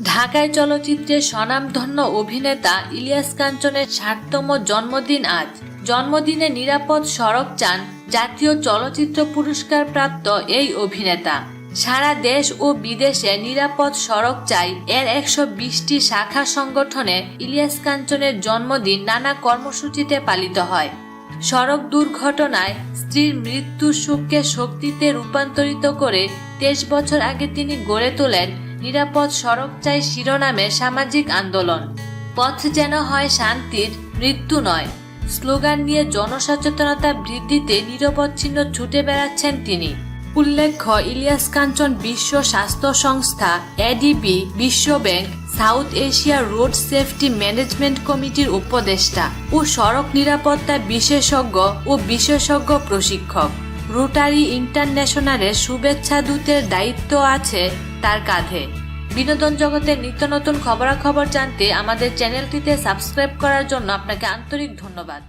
ঢাকায় চলচ্চিত্রে স্বনামধন্য অভিনেতা ইলিয়াস কাঞ্চনের ষাটতম জন্মদিন আজ। জন্মদিনে নিরাপদ সড়ক চান জাতীয় চলচ্চিত্র পুরস্কার প্রাপ্ত এই অভিনেতা। সারা দেশ ও বিদেশে নিরাপদ সড়ক চাই এর একশো বিশটি শাখা সংগঠনে ইলিয়াস কাঞ্চনের জন্মদিন নানা কর্মসূচিতে পালিত হয়। সড়ক দুর্ঘটনায় স্ত্রীর মৃত্যুর সুখকে শক্তিতে রূপান্তরিত করে তেইশ বছর আগে তিনি গড়ে তোলেন নিরাপদ সড়ক চাই শিরোনামে সামাজিক আন্দোলন। পথ যেন হয় শান্তির, মৃত্যু নয়। স্লোগান নিয়ে জনসচেতনতা বৃদ্ধিতে নিরবচ্ছিন্ন ছুটে বেড়াচ্ছেন তিনি। উল্লেখ্য, ইলিয়াস কাঞ্চন বিশ্ব স্বাস্থ্য সংস্থা এডিবি বিশ্ব bank, south Asia road safety management কমিটির উপদেষ্টা ও সড়ক নিরাপত্তা বিশেষজ্ঞ ও বিশেষজ্ঞ প্রশিক্ষক। রোটারি ইন্টারন্যাশনালের শুভেচ্ছা দূতের দায়িত্ব আছে তার কাঁধে। বিনোদন জগতের নিত্য নতুন খবরাখবর জানতে আমাদের চ্যানেলটিতে সাবস্ক্রাইব করার জন্য আপনাকে আন্তরিক ধন্যবাদ।